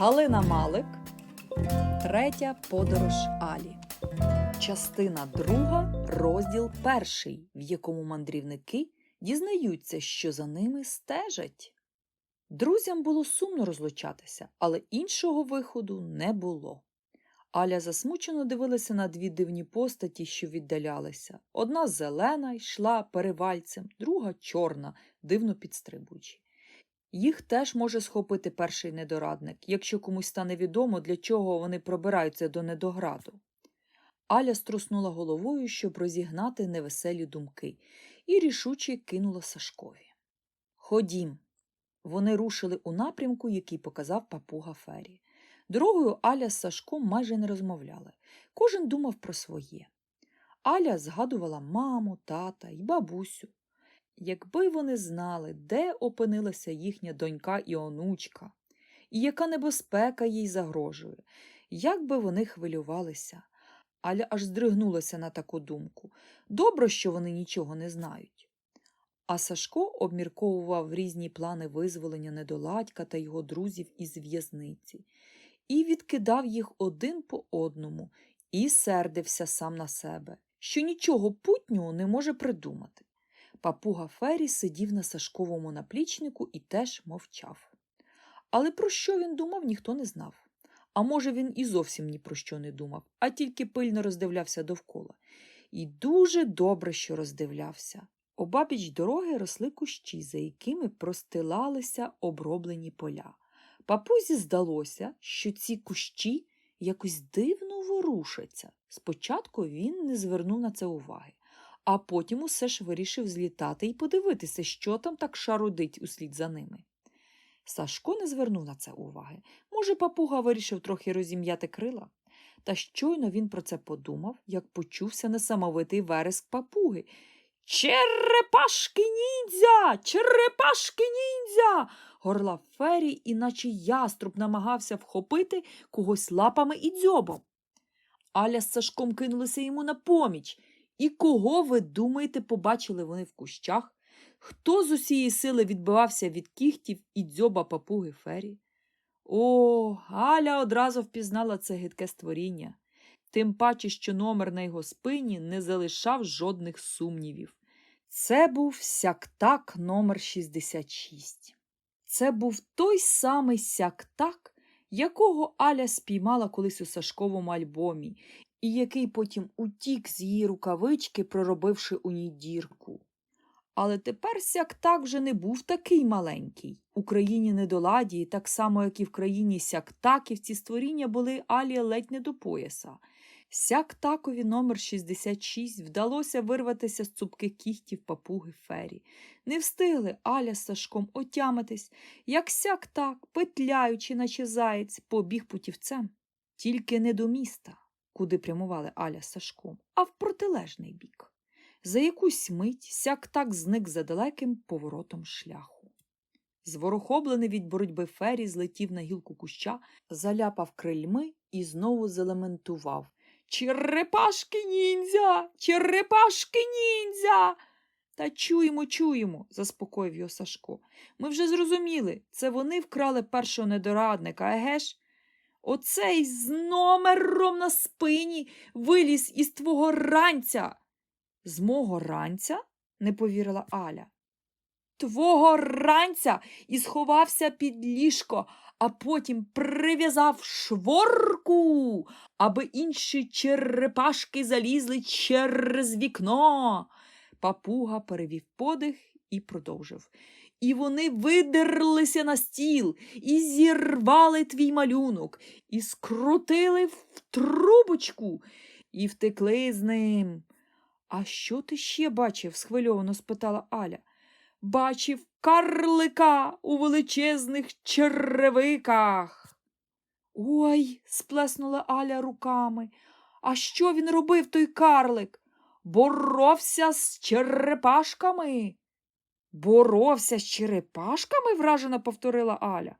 Галина Малик. Третя подорож Алі. Частина друга, розділ перший, в якому мандрівники дізнаються, що за ними стежать. Друзям було сумно розлучатися, але іншого виходу не було. Аля засмучено дивилася на дві дивні постаті, що віддалялися. Одна зелена йшла перевальцем, друга чорна, дивно підстрибуючи. Їх теж може схопити перший недорадник, якщо комусь стане відомо, для чого вони пробираються до недограду. Аля струснула головою, щоб розігнати невеселі думки, і рішуче кинула Сашкові. Ходім. Вони рушили у напрямку, який показав папуга Фері. Дорогою Аля з Сашком майже не розмовляли. Кожен думав про своє. Аля згадувала маму, тата й бабусю. Якби вони знали, де опинилася їхня донька і онучка, і яка небезпека їй загрожує, як би вони хвилювалися. Аля аж здригнулася на таку думку. Добре, що вони нічого не знають. А Сашко обмірковував різні плани визволення недоладька та його друзів із в'язниці і відкидав їх один по одному і сердився сам на себе, що нічого путнього не може придумати. Папуга Фері сидів на Сашковому наплічнику і теж мовчав. Але про що він думав, ніхто не знав. А може, він і зовсім ні про що не думав, а тільки пильно роздивлявся довкола. І дуже добре, що роздивлявся. Обабіч дороги росли кущі, за якими простилалися оброблені поля. Папузі здалося, що ці кущі якось дивно ворушаться. Спочатку він не звернув на це уваги, а потім усе ж вирішив злітати і подивитися, що там так шарудить услід за ними. Сашко не звернув на це уваги. Може, папуга вирішив трохи розім'яти крила. Та щойно він про це подумав, як почувся несамовитий вереск папуги. Черепашки ніндзя! Черепашки ніндзя! горлав Фері, іначе яструб намагався вхопити когось лапами і дзьобом. Аля з Сашком кинулися йому на поміч. І кого, ви думаєте, побачили вони в кущах? Хто з усієї сили відбивався від кіхтів і дзьоба папуги Фері? О, Аля одразу впізнала це гидке створіння, тим паче, що номер на його спині не залишав жодних сумнівів. Це був сяктак номер 66. Це був той самий сяктак, якого Аля спіймала колись у Сашковому альбомі, і який потім утік з її рукавички, проробивши у ній дірку. Але тепер сяктак вже не був такий маленький. У країні недоладії, так само, як і в країні сяктаків, ці створіння були Алі ледь не до пояса. Сяктакові номер 66 вдалося вирватися з цупких кіхтів папуги Фері. Не встигли Аля з Сашком отямитись, як сяк-так, петляючи, наче заєць, побіг путівцем. Тільки не до міста, куди прямували Аля з Сашком, а в протилежний бік. За якусь мить сяк-так зник за далеким поворотом шляху. Зворохоблений від боротьби Фері злетів на гілку куща, заляпав крильми і знову залементував. Черепашки ніндзя! Черепашки ніндзя! Та чуємо, чуємо, заспокоїв його Сашко. Ми вже зрозуміли, це вони вкрали першого недорадника, еге ж? Оцей з номером на спині виліз із твого ранця. З мого ранця? не повірила Аля. Твого ранця і сховався під ліжко, а потім прив'язав шворку, аби інші черепашки залізли через вікно. Папуга перевів подих і продовжив. І вони видерлися на стіл, і зірвали твій малюнок, і скрутили в трубочку, і втекли з ним. А що ти ще бачив? схвильовано спитала Аля. Бачив карлика у величезних черевиках. Ой, сплеснула Аля руками. А що він робив, той карлик? Боровся з черепашками. Боровся з черепашками? вражено повторила Аля.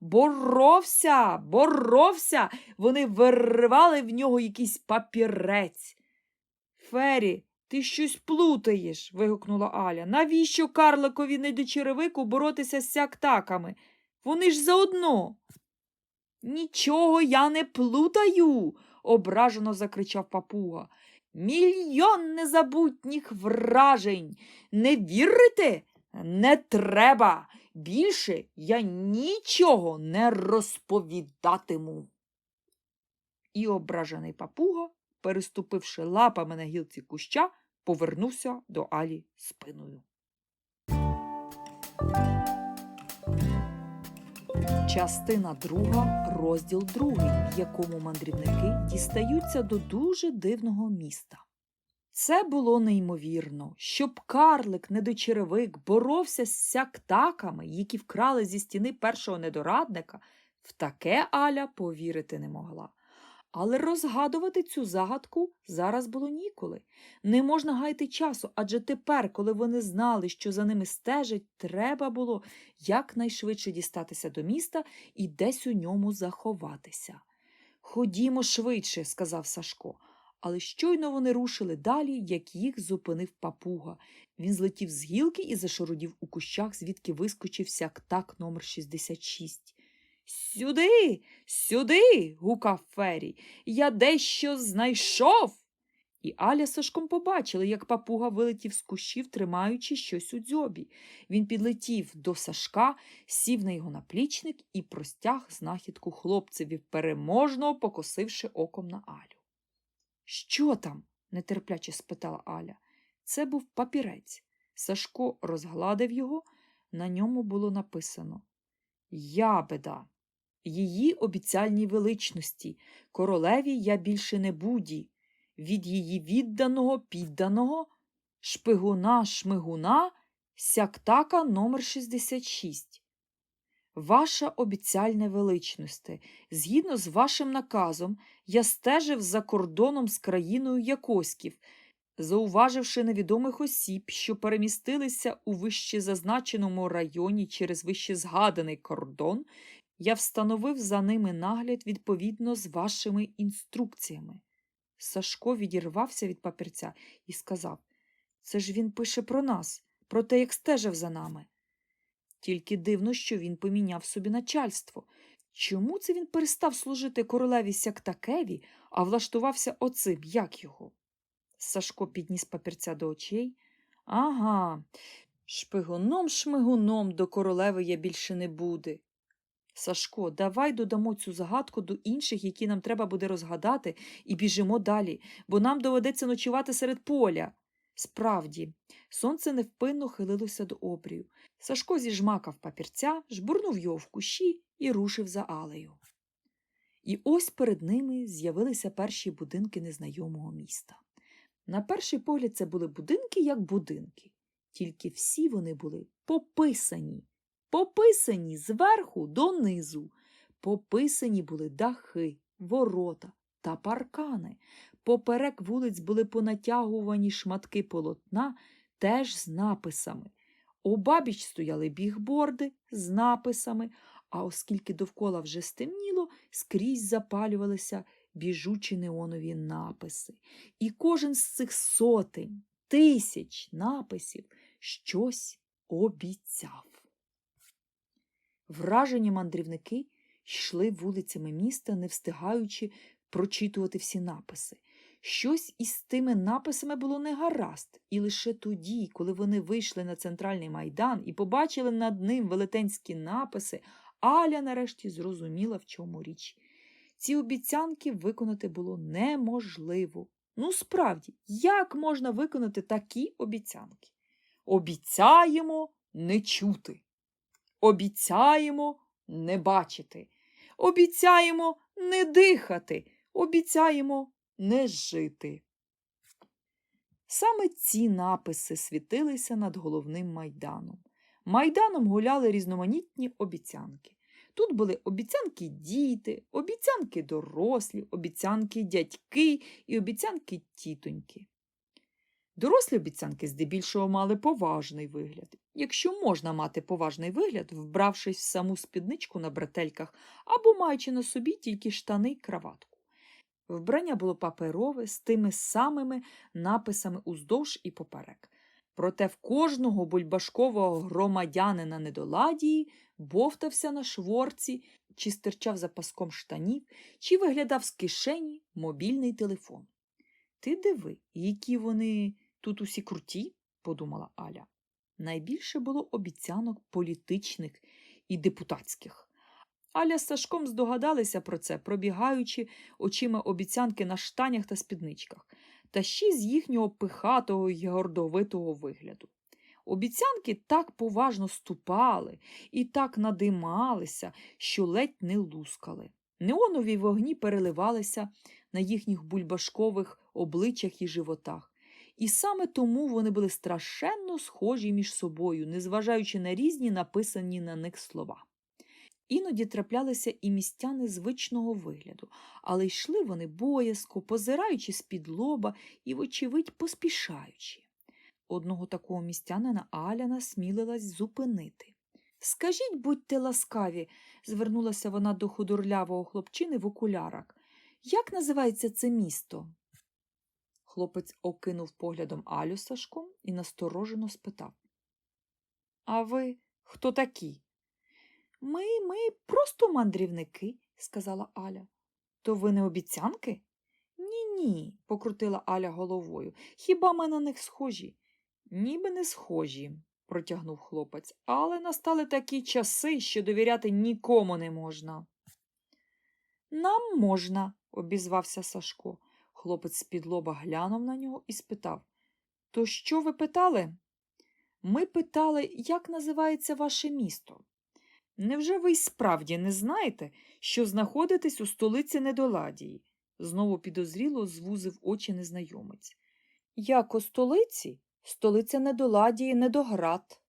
Боровся, боровся. Вони виривали в нього якийсь папірець. Фері, ти щось плутаєш, вигукнула Аля. Навіщо карликові недочеревику боротися з сяктаками? Вони ж заодно. Нічого я не плутаю, ображено закричав папуга. Мільйон незабутніх вражень. Не вірите? Не треба. Більше я нічого не розповідатиму. І ображений папуга, переступивши лапами на гілці куща, повернувся до Алі спиною. Частина друга, розділ другий, в якому мандрівники дістаються до дуже дивного міста. Це було неймовірно, щоб карлик недочеревик боровся з сяктаками, які вкрали зі стіни першого недорадника, в таке Аля повірити не могла. Але розгадувати цю загадку зараз було ніколи. Не можна гайти часу, адже тепер, коли вони знали, що за ними стежать, треба було якнайшвидше дістатися до міста і десь у ньому заховатися. Ходімо швидше, сказав Сашко. Але щойно вони рушили далі, як їх зупинив папуга. Він злетів з гілки і зашарудів у кущах, звідки вискочив сяктак номер 66. Сюди, сюди. гукав Фері. Я дещо знайшов. І Аля Сашком побачили, як папуга вилетів з кущів, тримаючи щось у дзьобі. Він підлетів до Сашка, сів на його наплічник і простяг знахідку хлопцеві, переможно покосивши оком на Алю. Що там? нетерпляче спитала Аля. Це був папірець. Сашко розгладив його, на ньому було написано Ябеда. Її обіцяльній величності, королеві я більше не буді, від її відданого підданого, шпигуна шмигуна, сяктака номер 66. Ваша обіцяльне величносте, згідно з вашим наказом, я стежив за кордоном з країною Якоськів, зауваживши невідомих осіб, що перемістилися у вищезазначеному районі через вищезгаданий кордон, я встановив за ними нагляд відповідно з вашими інструкціями. Сашко відірвався від папірця і сказав Це ж він пише про нас, про те, як стежив за нами. Тільки дивно, що він поміняв собі начальство. Чому це він перестав служити королеві Сяктакеві, а влаштувався оцим, як його? Сашко підніс папірця до очей. Ага, шпигуном-шмигуном до королеви я більше не буде. Сашко, давай додамо цю загадку до інших, які нам треба буде розгадати, і біжимо далі, бо нам доведеться ночувати серед поля. Справді, сонце невпинно хилилося до обрію. Сашко зіжмакав папірця, жбурнув його в кущі і рушив за алею. І ось перед ними з'явилися перші будинки незнайомого міста. На перший погляд, це були будинки як будинки, тільки всі вони були пописані, пописані зверху донизу. Пописані були дахи, ворота та паркани. Поперек вулиць були понатягувані шматки полотна, теж з написами. Обабіч стояли бігборди з написами, а оскільки довкола вже стемніло, скрізь запалювалися біжучі неонові написи. І кожен з цих сотень, тисяч написів щось обіцяв. Вражені мандрівники йшли вулицями міста, не встигаючи прочитувати всі написи. Щось із тими написами було негаразд, і лише тоді, коли вони вийшли на центральний майдан і побачили над ним велетенські написи, Аля нарешті зрозуміла, в чому річ. Ці обіцянки виконати було неможливо. Ну, справді, як можна виконати такі обіцянки? Обіцяємо не чути, обіцяємо не бачити, обіцяємо не дихати, обіцяємо не жити. Саме ці написи світилися над головним майданом. Майданом гуляли різноманітні обіцянки. Тут були обіцянки діти, обіцянки дорослі, обіцянки дядьки і обіцянки тітоньки. Дорослі обіцянки здебільшого мали поважний вигляд, якщо можна мати поважний вигляд, вбравшись в саму спідничку на бретельках або маючи на собі тільки штани й краватку. Вбрання було паперове з тими самими написами уздовж і поперек. Проте в кожного бульбашкового громадянина недоладії бовтався на шворці чи стирчав за паском штанів, чи виглядав з кишені мобільний телефон. Ти диви, які вони тут усі круті, подумала Аля. Найбільше було обіцянок політичних і депутатських. Аля з Сашком здогадалися про це, пробігаючи очима обіцянки на штанях та спідничках, та ще з їхнього пихатого й гордовитого вигляду. Обіцянки так поважно ступали і так надималися, що ледь не лускали. Неонові вогні переливалися на їхніх бульбашкових обличчях і животах. І саме тому вони були страшенно схожі між собою, незважаючи на різні написані на них слова. Іноді траплялися і містяни звичного вигляду, але йшли вони боязко, позираючи з-під лоба і, вочевидь, поспішаючи. Одного такого містянина Аля насмілилась зупинити. Скажіть, будьте ласкаві, звернулася вона до худорлявого хлопчини в окулярах. Як називається це місто? Хлопець окинув поглядом Алю Сашком і насторожено спитав. А ви хто такі? Ми, ми просто мандрівники, сказала Аля. То ви не обіцянки? Ні, ні, покрутила Аля головою. Хіба ми на них схожі? Ніби не схожі, протягнув хлопець, але настали такі часи, що довіряти нікому не можна. Нам можна, обізвався Сашко. Хлопець з-під лоба глянув на нього і спитав То що ви питали? Ми питали, як називається ваше місто. Невже ви й справді не знаєте, що знаходитесь у столиці Недоладії? знову підозріло звузив очі незнайомець. Як у столиці? Столиця Недоладії Недоград.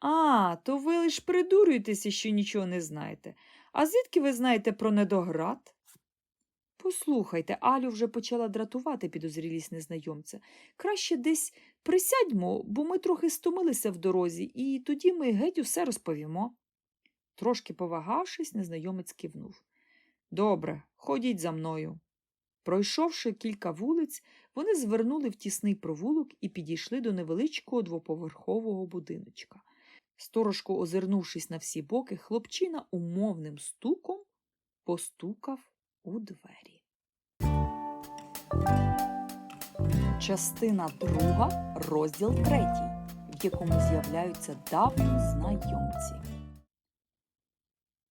А, то ви лиш придурюєтеся, що нічого не знаєте. А звідки ви знаєте про Недоград? Послухайте, Алю вже почала дратувати підозрілість незнайомця. Краще десь присядьмо, бо ми трохи стомилися в дорозі, і тоді ми геть усе розповімо. Трошки повагавшись, незнайомець кивнув. Добре, ходіть за мною. Пройшовши кілька вулиць, вони звернули в тісний провулок і підійшли до невеличкого двоповерхового будиночка. Сторожко, озирнувшись на всі боки, хлопчина умовним стуком постукав у двері. Частина друга, розділ третій, в якому з'являються давні знайомці.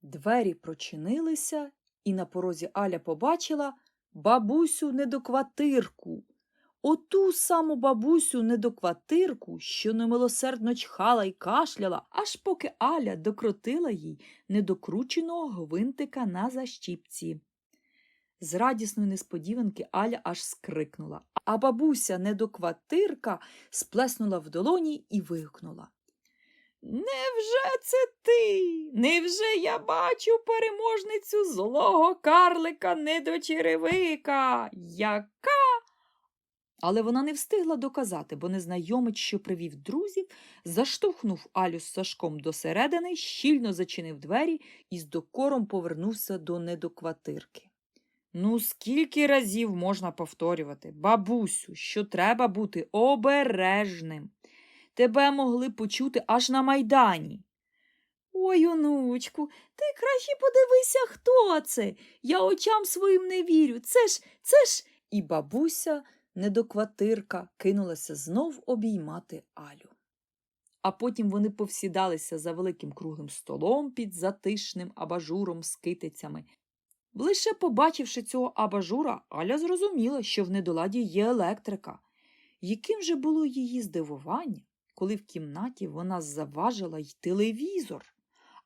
Двері прочинилися, і на порозі Аля побачила бабусю недокватирку. Оту саму бабусю недокватирку, що немилосердно чхала й кашляла, аж поки Аля докрутила їй недокрученого гвинтика на защіпці. З радісної несподіванки Аля аж скрикнула, а бабуся недокватирка сплеснула в долоні і вигукнула. Невже це ти? Невже я бачу переможницю злого карлика недочеревика? Яка? Але вона не встигла доказати, бо незнайомець, що привів друзів, заштовхнув Алю з Сашком досередини, щільно зачинив двері і з докором повернувся до недокватирки. Ну, скільки разів можна повторювати, бабусю, що треба бути обережним. Тебе могли почути аж на майдані. Ой, онучку, ти краще подивися, хто це. Я очам своїм не вірю. Це ж, це ж. І бабуся, недокватирка, кинулася знов обіймати Алю. А потім вони повсідалися за великим круглим столом під затишним абажуром з китицями. Лише побачивши цього абажура, Аля зрозуміла, що в недоладі є електрика. Яким же було її здивування, коли в кімнаті вона заважила й телевізор,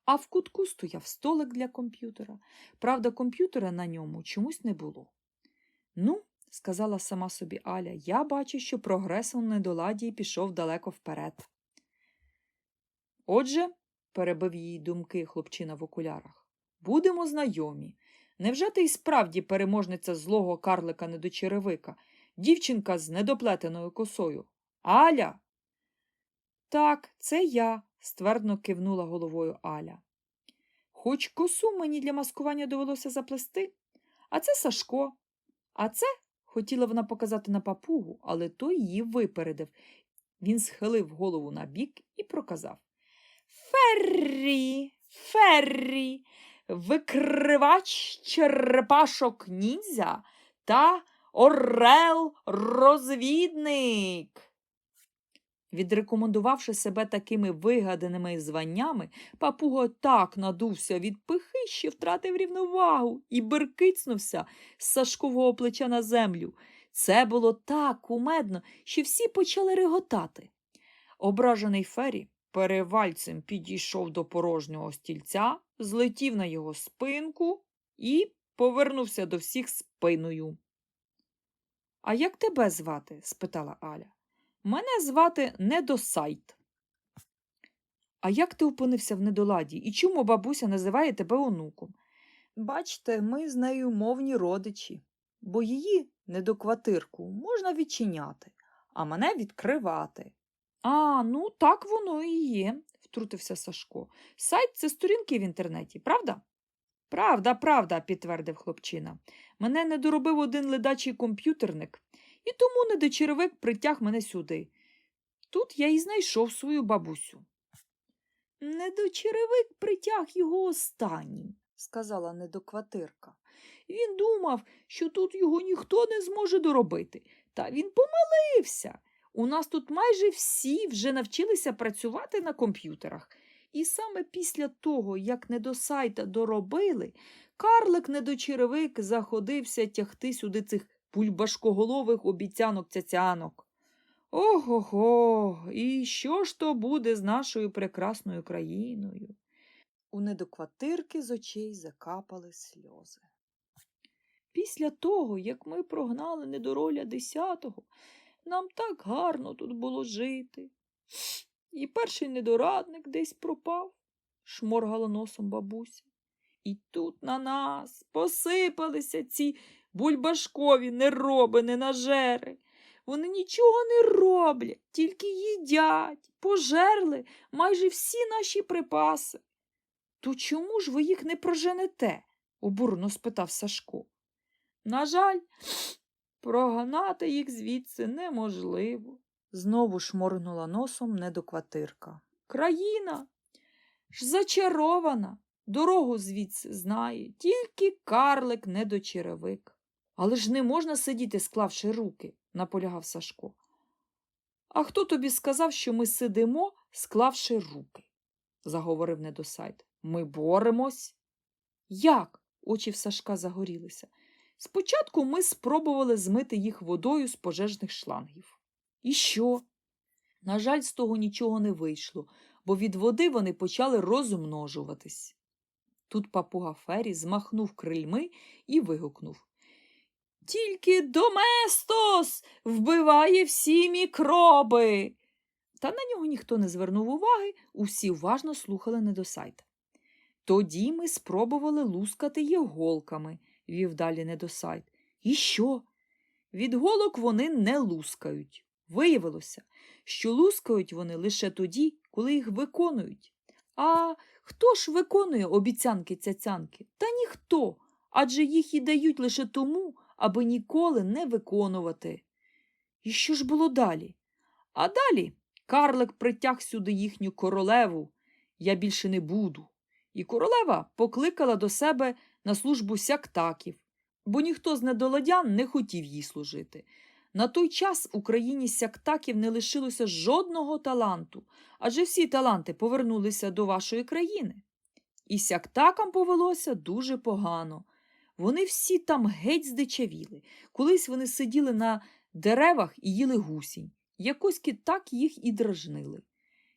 а в кутку стояв столик для комп'ютера. Правда, комп'ютера на ньому чомусь не було. Ну, сказала сама собі Аля, я бачу, що прогрес у недоладі пішов далеко вперед. Отже, перебив її думки хлопчина в окулярах, будемо знайомі. Невже ти й справді переможниця злого карлика недочеревика, дівчинка з недоплетеною косою? Аля? Так, це я, ствердно кивнула головою Аля. Хоч косу мені для маскування довелося заплести, а це Сашко. А це хотіла вона показати на папугу, але той її випередив. Він схилив голову на бік і проказав Феррі, Феррі, викривач черепашок ніндзя та орел розвідник. Відрекомендувавши себе такими вигаданими званнями, папуга так надувся від пихи, що втратив рівновагу і беркицнувся з Сашкового плеча на землю. Це було так кумедно, що всі почали реготати. Ображений Фері перевальцем підійшов до порожнього стільця, злетів на його спинку і повернувся до всіх спиною. А як тебе звати? спитала Аля. Мене звати Недосайт. А як ти опинився в недоладі і чому бабуся називає тебе онуком? Бачте, ми з нею мовні родичі, бо її недоквартирку можна відчиняти, а мене відкривати. А, ну так воно і є, втрутився Сашко. Сайт це сторінки в інтернеті, правда? Правда, правда, підтвердив хлопчина. Мене не доробив один ледачий комп'ютерник, і тому недочеревик притяг мене сюди. Тут я і знайшов свою бабусю. Недочеревик притяг його останнім, сказала недоквартирка. Він думав, що тут його ніхто не зможе доробити, та він помилився. У нас тут майже всі вже навчилися працювати на комп'ютерах. І саме після того, як недосайта доробили, карлик недочеревик заходився тягти сюди цих пульбашкоголових обіцянок цяцянок. Ого-го, і що ж то буде з нашою прекрасною країною? У недоквартирки з очей закапали сльози. Після того, як ми прогнали недороля десятого, нам так гарно тут було жити. І перший недорадник десь пропав, шморгала носом бабуся. І тут на нас посипалися ці бульбашкові нероби, ненажери. Вони нічого не роблять, тільки їдять, пожерли майже всі наші припаси. То чому ж ви їх не проженете? обурно спитав Сашко. На жаль, прогнати їх звідси неможливо. Знову шморгнула носом недоквартирка. Країна ж зачарована, дорогу звідси знає, тільки карлик недочеревик. Але ж не можна сидіти, склавши руки, наполягав Сашко. А хто тобі сказав, що ми сидимо, склавши руки? заговорив недосайт. Ми боремось. Як? Очі в Сашка загорілися. Спочатку ми спробували змити їх водою з пожежних шлангів. І що? На жаль, з того нічого не вийшло, бо від води вони почали розмножуватись. Тут папуга Фері змахнув крильми і вигукнув Тільки Доместос вбиває всі мікроби. Та на нього ніхто не звернув уваги, усі уважно слухали недосайта. Тоді ми спробували лускати їх голками, вів далі недосайт. І що? Від голок вони не лускають. Виявилося, що лускають вони лише тоді, коли їх виконують. А хто ж виконує обіцянки цяцянки? Та ніхто, адже їх і дають лише тому, аби ніколи не виконувати. І що ж було далі? А далі карлик притяг сюди їхню королеву. Я більше не буду. І королева покликала до себе на службу сяктаків, бо ніхто з недолодян не хотів їй служити. На той час в Україні сяктаків не лишилося жодного таланту, адже всі таланти повернулися до вашої країни. І сяктакам повелося дуже погано. Вони всі там геть здичавіли. Колись вони сиділи на деревах і їли гусінь. Якоськи так їх і дражнили.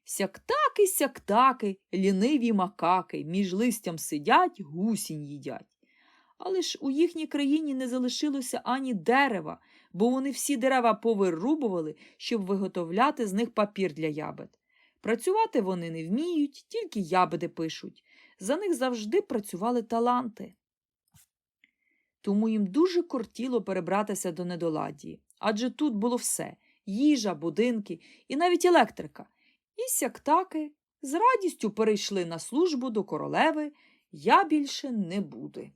Сяктаки, сяктаки, ліниві макаки, між листям сидять, гусінь їдять. Але ж у їхній країні не залишилося ані дерева, бо вони всі дерева повирубували, щоб виготовляти з них папір для ябед. Працювати вони не вміють, тільки ябеди пишуть. За них завжди працювали таланти. Тому їм дуже кортіло перебратися до недоладії, адже тут було все їжа, будинки і навіть електрика. І сяктаки з радістю перейшли на службу до королеви я більше не буду.